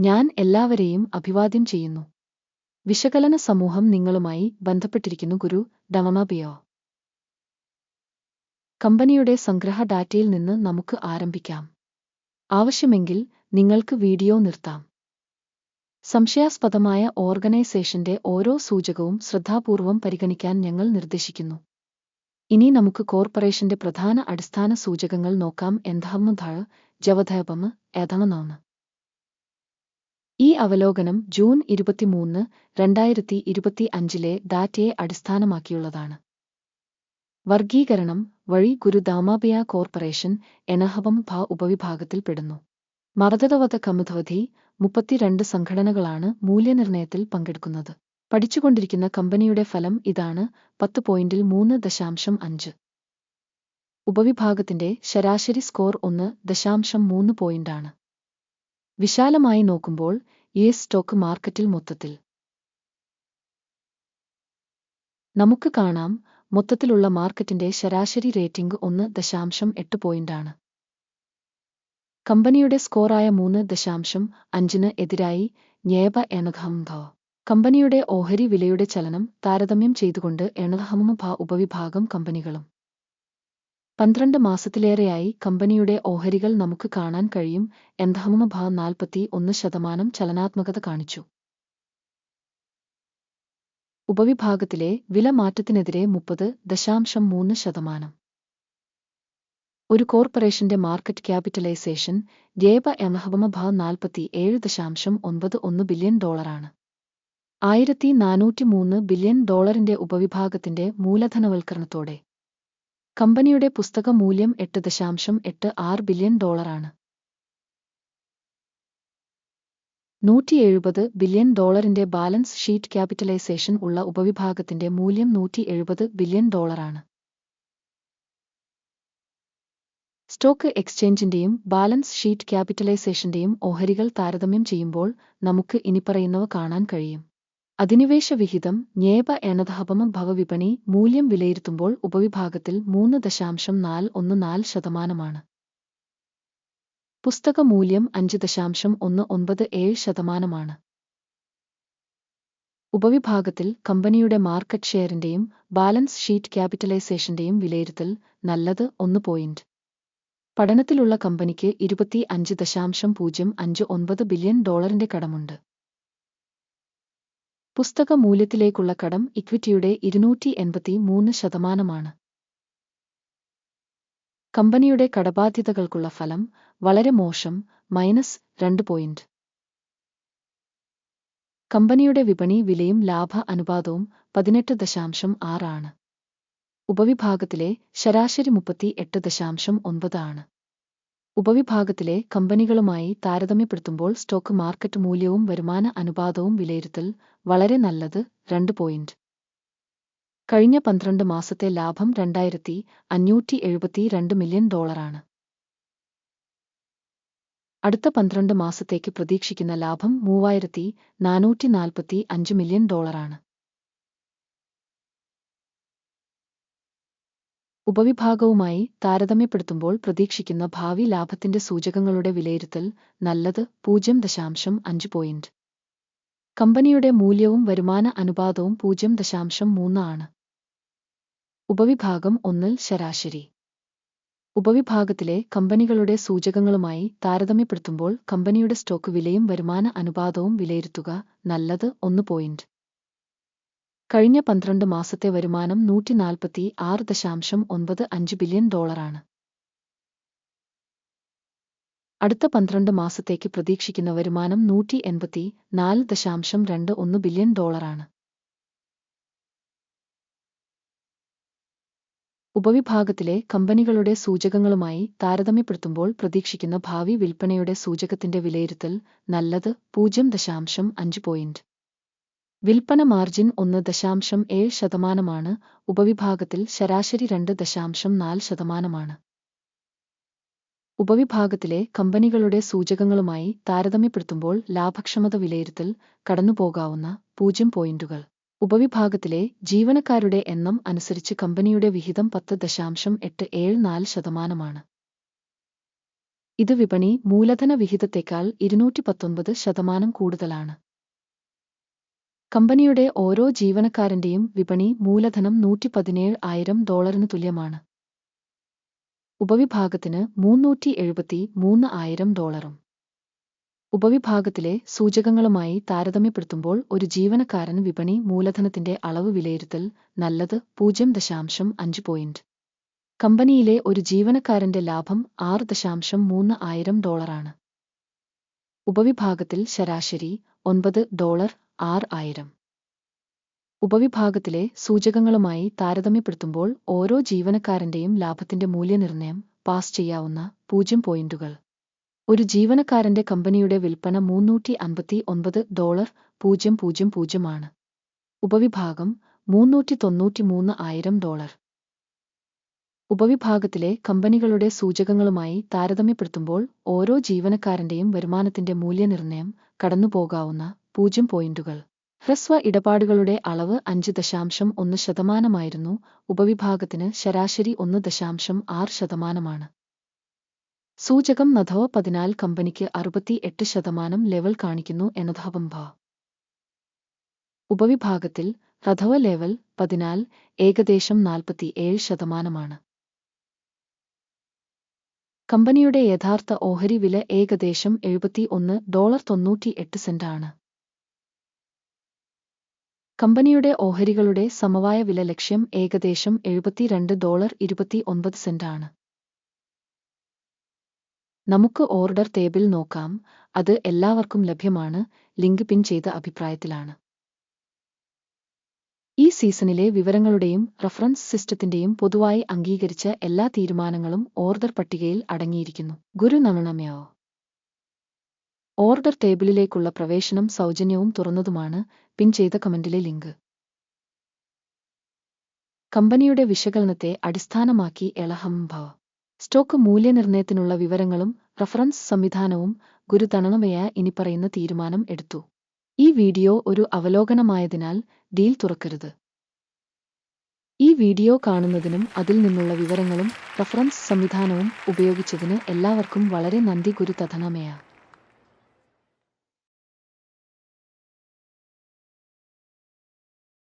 ഞാൻ എല്ലാവരെയും അഭിവാദ്യം ചെയ്യുന്നു. വിശകലന സമൂഹം നിങ്ങളുമായി ബന്ധപ്പെട്ടിരിക്കുന്നു ഗുരു ഡമമബിയോ കമ്പനിയുടെ സംഗ്രഹ ഡാറ്റയിൽ നിന്ന് നമുക്ക് ആരംഭിക്കാം. ആവശ്യമെങ്കിൽ നിങ്ങൾക്ക് വീഡിയോ നിർത്താം. സംശയാസ്പദമായ ഓർഗനൈസേഷന്റെ ഓരോ സൂചകവും ശ്രദ്ധാപൂർവം പരിഗണിക്കാൻ ഞങ്ങൾ നിർദ്ദേശിക്കുന്നു. ഇനി നമുക്ക് കോർപ്പറേഷന്റെ പ്രധാന അടിസ്ഥാന സൂചകങ്ങൾ നോക്കാം. എന്തഹമുധാഴ് ജവധയപമ് ഏതമനോന്ന് ഈ അവലോകനം ജൂൺ ഇരുപത്തിമൂന്ന് രണ്ടായിരത്തി ഇരുപത്തി അഞ്ചിലെ ഡാറ്റയെ അടിസ്ഥാനമാക്കിയുള്ളതാണ്. വർഗീകരണം വഴി ഗുരുദാമാബിയ കോർപ്പറേഷൻ എനഹബം ഭ ഉപവിഭാഗത്തിൽപ്പെടുന്നു മർദ്ദതവധ കമുധവധി മുപ്പത്തിരണ്ട് സംഘടനകളാണ് മൂല്യനിർണയത്തിൽ പങ്കെടുക്കുന്നത്. പഠിച്ചുകൊണ്ടിരിക്കുന്ന കമ്പനിയുടെ ഫലം ഇതാണ് പത്ത് പോയിന്റിൽ മൂന്ന് ദശാംശം അഞ്ച്. ഉപവിഭാഗത്തിന്റെ ശരാശരി സ്കോർ ഒന്ന് ദശാംശം മൂന്ന് പോയിന്റാണ്. വിശാലമായി നോക്കുമ്പോൾ യു എസ് സ്റ്റോക്ക് മാർക്കറ്റിൽ മൊത്തത്തിൽ. നമുക്ക് കാണാം മൊത്തത്തിലുള്ള മാർക്കറ്റിന്റെ ശരാശരി റേറ്റിംഗ് ഒന്ന് ദശാംശം എട്ട് പോയിന്റാണ് കമ്പനിയുടെ സ്കോറായ മൂന്ന് ദശാംശം അഞ്ചിന് എതിരായി ഞേബ എണഘംഭ കമ്പനിയുടെ ഓഹരി വിലയുടെ ചലനം താരതമ്യം ചെയ്തുകൊണ്ട് എണഹമഭ ഉപവിഭാഗം കമ്പനികളും. പന്ത്രണ്ട് മാസത്തിലേറെയായി കമ്പനിയുടെ ഓഹരികൾ നമുക്ക് കാണാൻ കഴിയും എന്തഹമഭ നാൽപ്പത്തി ഒന്ന് ശതമാനം ചലനാത്മകത കാണിച്ചു. ഉപവിഭാഗത്തിലെ വില മാറ്റത്തിനെതിരെ മുപ്പത് ദശാംശം മൂന്ന് ശതമാനം. ഒരു കോർപ്പറേഷന്റെ മാർക്കറ്റ് ക്യാപിറ്റലൈസേഷൻ ജേബ എമഹബമഭ നാൽപ്പത്തി ഏഴ് ദശാംശം ഒൻപത് ഒന്ന് ബില്യൺ ഡോളറാണ്. ആയിരത്തി നാനൂറ്റി മൂന്ന് ബില്യൺ ഡോളറിന്റെ ഉപവിഭാഗത്തിന്റെ മൂലധനവൽക്കരണത്തോടെ കമ്പനിയുടെ പുസ്തക മൂല്യം എട്ട് ദശാംശം എട്ട് ആറ് ബില്യൺ ഡോളറാണ്. നൂറ്റി എഴുപത് ബില്യൺ ഡോളറിന്റെ ബാലൻസ് ഷീറ്റ് ക്യാപിറ്റലൈസേഷൻ ഉള്ള ഉപവിഭാഗത്തിന്റെ മൂല്യം നൂറ്റി എഴുപത് ബില്യൺ ഡോളറാണ്. സ്റ്റോക്ക് എക്സ്ചേഞ്ചിന്റെയും ബാലൻസ് ഷീറ്റ് ക്യാപിറ്റലൈസേഷന്റെയും ഓഹരികൾ താരതമ്യം ചെയ്യുമ്പോൾ നമുക്ക് ഇനിപ്പറയുന്നവ കാണാൻ കഴിയും. അധിനിവേശ വിഹിതം ന്യേബ എണതഹപമ ഭവവിപണി മൂല്യം വിലയിരുത്തുമ്പോൾ ഉപവിഭാഗത്തിൽ മൂന്ന് ദശാംശം നാല് ഒന്ന് നാല് ശതമാനമാണ്. പുസ്തക മൂല്യം അഞ്ച് ദശാംശം ഒന്ന് ഒൻപത് ഏഴ് ശതമാനമാണ്. ഉപവിഭാഗത്തിൽ കമ്പനിയുടെ മാർക്കറ്റ് ഷെയറിന്റെയും ബാലൻസ് ഷീറ്റ് ക്യാപിറ്റലൈസേഷന്റെയും വിലയിരുത്തൽ നല്ലത് ഒന്ന് പോയിന്റ് പഠനത്തിലുള്ള കമ്പനിക്ക് ഇരുപത്തി അഞ്ച് ദശാംശം പൂജ്യം അഞ്ച് ഒൻപത് ബില്യൺ ഡോളറിന്റെ കടമുണ്ട്. പുസ്തക മൂല്യത്തിലേക്കുള്ള കടം ഇക്വിറ്റിയുടെ ഇരുന്നൂറ്റി എൺപത്തി മൂന്ന് ശതമാനമാണ്. കമ്പനിയുടെ കടബാധ്യതകൾക്കുള്ള ഫലം വളരെ മോശം മൈനസ് രണ്ട് പോയിന്റ്. കമ്പനിയുടെ വിപണി വിലയും ലാഭ അനുപാതവും പതിനെട്ട് ദശാംശം ആറാണ് ഉപവിഭാഗത്തിലെ ശരാശരി മുപ്പത്തി എട്ട് ദശാംശം ഒൻപതാണ് ഉപവിഭാഗത്തിലെ കമ്പനികളുമായി താരതമ്യപ്പെടുത്തുമ്പോൾ സ്റ്റോക്ക് മാർക്കറ്റ് മൂല്യവും വരുമാന അനുപാതവും വിലയിരുത്തൽ വളരെ നല്ലത് രണ്ട് പോയിന്റ് കഴിഞ്ഞ പന്ത്രണ്ട് മാസത്തെ ലാഭം രണ്ടായിരത്തി അഞ്ഞൂറ്റി എഴുപത്തി രണ്ട് മില്യൺ ഡോളറാണ് അടുത്ത പന്ത്രണ്ട് മാസത്തേക്ക് പ്രതീക്ഷിക്കുന്ന ലാഭം മൂവായിരത്തി നാനൂറ്റി നാൽപ്പത്തി അഞ്ച് മില്യൺ ഡോളറാണ് ഉപവിഭാഗവുമായി താരതമ്യപ്പെടുത്തുമ്പോൾ പ്രതീക്ഷിക്കുന്ന ഭാവി ലാഭത്തിന്റെ സൂചകങ്ങളുടെ വിലയിരുത്തൽ നല്ലത് പൂജ്യം ദശാംശം അഞ്ച് പോയിന്റ് കമ്പനിയുടെ മൂല്യവും വരുമാന അനുപാതവും പൂജ്യം ദശാംശം മൂന്ന് ആണ്. ഉപവിഭാഗം ഒന്നിൽ ശരാശരി. ഉപവിഭാഗത്തിലെ കമ്പനികളുടെ സൂചകങ്ങളുമായി താരതമ്യപ്പെടുത്തുമ്പോൾ കമ്പനിയുടെ സ്റ്റോക്ക് വിലയും വരുമാന അനുപാതവും വിലയിരുത്തുക നല്ലത് ഒന്ന് പോയിന്റ് കഴിഞ്ഞ പന്ത്രണ്ട് മാസത്തെ വരുമാനം നൂറ്റി നാൽപ്പത്തി ആറ് ദശാംശം ഒൻപത് അഞ്ച് ബില്യൺ ഡോളറാണ്. അടുത്ത പന്ത്രണ്ട് മാസത്തേക്ക് പ്രതീക്ഷിക്കുന്ന വരുമാനം നൂറ്റി എൺപത്തി നാല് ദശാംശം രണ്ട് ഒന്ന് ബില്യൺ ഡോളറാണ്. ഉപവിഭാഗത്തിലെ കമ്പനികളുടെ സൂചകങ്ങളുമായി താരതമ്യപ്പെടുത്തുമ്പോൾ പ്രതീക്ഷിക്കുന്ന ഭാവി വിൽപ്പനയുടെ സൂചകത്തിന്റെ വിലയിരുത്തൽ നല്ലത് പൂജ്യം ദശാംശം അഞ്ച് പോയിന്റ്. വിൽപ്പന മാർജിൻ ഒന്ന് ദശാംശം ഏഴ് ശതമാനമാണ് ഉപവിഭാഗത്തിൽ ശരാശരി രണ്ട് ദശാംശം നാല് ശതമാനമാണ്. ഉപവിഭാഗത്തിലെ കമ്പനികളുടെ സൂചകങ്ങളുമായി താരതമ്യപ്പെടുത്തുമ്പോൾ ലാഭക്ഷമത വിലയിരുത്തൽ കടന്നുപോകാവുന്ന പൂജ്യം പോയിന്റുകൾ. ഉപവിഭാഗത്തിലെ ജീവനക്കാരുടെ എണ്ണം അനുസരിച്ച് കമ്പനിയുടെ വിഹിതം പത്ത് ദശാംശം എട്ട് ഏഴ് നാല് ശതമാനമാണ്. ഇത് വിപണി മൂലധന വിഹിതത്തേക്കാൾ ഇരുന്നൂറ്റി പത്തൊൻപത് ശതമാനം കൂടുതലാണ്. കമ്പനിയുടെ ഓരോ ജീവനക്കാരന്റെയും വിപണി മൂലധനം നൂറ്റി പതിനേഴ് ആയിരം ഡോളറിന് തുല്യമാണ്. ഉപവിഭാഗത്തിന് മുന്നൂറ്റി എഴുപത്തി മൂന്ന് ആയിരം ഡോളറും. ഉപവിഭാഗത്തിലെ സൂചകങ്ങളുമായി താരതമ്യപ്പെടുത്തുമ്പോൾ ഒരു ജീവനക്കാരൻ വിപണി മൂലധനത്തിന്റെ അളവ് വിലയിരുത്തൽ നല്ലത് പൂജ്യം ദശാംശം അഞ്ച് പോയിന്റ്. കമ്പനിയിലെ ഒരു ജീവനക്കാരന്റെ ലാഭം ആറ് ദശാംശം മൂന്ന് ആയിരം ഡോളറാണ്. ഉപവിഭാഗത്തിൽ ശരാശരി ഒൻപത് ഡോളർ ആറ് ആയിരം ഉപവിഭാഗത്തിലെ സൂചകങ്ങളുമായി താരതമ്യപ്പെടുത്തുമ്പോൾ ഓരോ ജീവനക്കാരന്റെയും ലാഭത്തിന്റെ മൂല്യനിർണയം പാസ് ചെയ്യാവുന്ന പൂജ്യം പോയിന്റുകൾ. ഒരു ജീവനക്കാരന്റെ കമ്പനിയുടെ വിൽപ്പന മുന്നൂറ്റി അൻപത്തി ഒൻപത് ഡോളർ പൂജ്യം പൂജ്യം പൂജ്യമാണ് ഉപവിഭാഗം മുന്നൂറ്റി തൊണ്ണൂറ്റി മൂന്ന് ആയിരം ഡോളർ. ഉപവിഭാഗത്തിലെ കമ്പനികളുടെ സൂചകങ്ങളുമായി താരതമ്യപ്പെടുത്തുമ്പോൾ ഓരോ ജീവനക്കാരന്റെയും വരുമാനത്തിന്റെ മൂല്യനിർണയം കടന്നുപോകാവുന്ന പൂജ്യം പോയിന്റുകൾ. ഹ്രസ്വ ഇടപാടുകളുടെ അളവ് അഞ്ച് ദശാംശം ഒന്ന് ശതമാനമായിരുന്നു. ഉപവിഭാഗത്തിന് ശരാശരി ഒന്ന് ദശാംശം ആറ് ശതമാനമാണ്. സൂചകം നധവ പതിനാല് കമ്പനിക്ക് അറുപത്തി എട്ട് ശതമാനം ലെവൽ കാണിക്കുന്നു എന്നതാപംഭ ഉപവിഭാഗത്തിൽ റധവ ലെവൽ പതിനാല് ഏകദേശം നാൽപ്പത്തി ഏഴ് ശതമാനമാണ്. കമ്പനിയുടെ യഥാർത്ഥ ഓഹരി വില ഏകദേശം എഴുപത്തി ഒന്ന് ഡോളർ തൊണ്ണൂറ്റി എട്ട് സെന്റാണ്. കമ്പനിയുടെ ഓഹരികളുടെ സമവായ വില ലക്ഷ്യം ഏകദേശം എഴുപത്തിരണ്ട് ഡോളർ ഇരുപത്തി ഒൻപത് സെന്റാണ്. നമുക്ക് ഓർഡർ ടേബിൾ നോക്കാം. അത് എല്ലാവർക്കും ലഭ്യമാണ്. ലിങ്ക് പിൻ ചെയ്ത അഭിപ്രായത്തിലാണ്. ഈ സീസണിലെ വിവരങ്ങളുടെയും റഫറൻസ് സിസ്റ്റത്തിന്റെയും പൊതുവായി അംഗീകരിച്ച എല്ലാ തീരുമാനങ്ങളും ഓർഡർ പട്ടികയിൽ അടങ്ങിയിരിക്കുന്നു. ഗുരു നമണമയോ ഓർഡർ ടേബിളിലേക്കുള്ള പ്രവേശനം സൗജന്യവും തുറന്നതുമാണ് പിൻ ചെയ്ത കമന്റിലെ ലിങ്ക്. കമ്പനിയുടെ വിശകലനത്തെ അടിസ്ഥാനമാക്കി എളഹംഭവ. സ്റ്റോക്ക് മൂല്യനിർണയത്തിനുള്ള വിവരങ്ങളും റഫറൻസ് സംവിധാനവും ഗുരുതണമയ ഇനിപ്പറയുന്ന തീരുമാനം എടുത്തു. ഈ വീഡിയോ ഒരു അവലോകനമായതിനാൽ ഡീൽ തുറക്കരുത്. ഈ വീഡിയോ കാണുന്നതിനും അതിൽ നിന്നുള്ള വിവരങ്ങളും റഫറൻസ് സംവിധാനവും ഉപയോഗിച്ചതിന് എല്ലാവർക്കും വളരെ നന്ദി ഗുരു തഥനമയ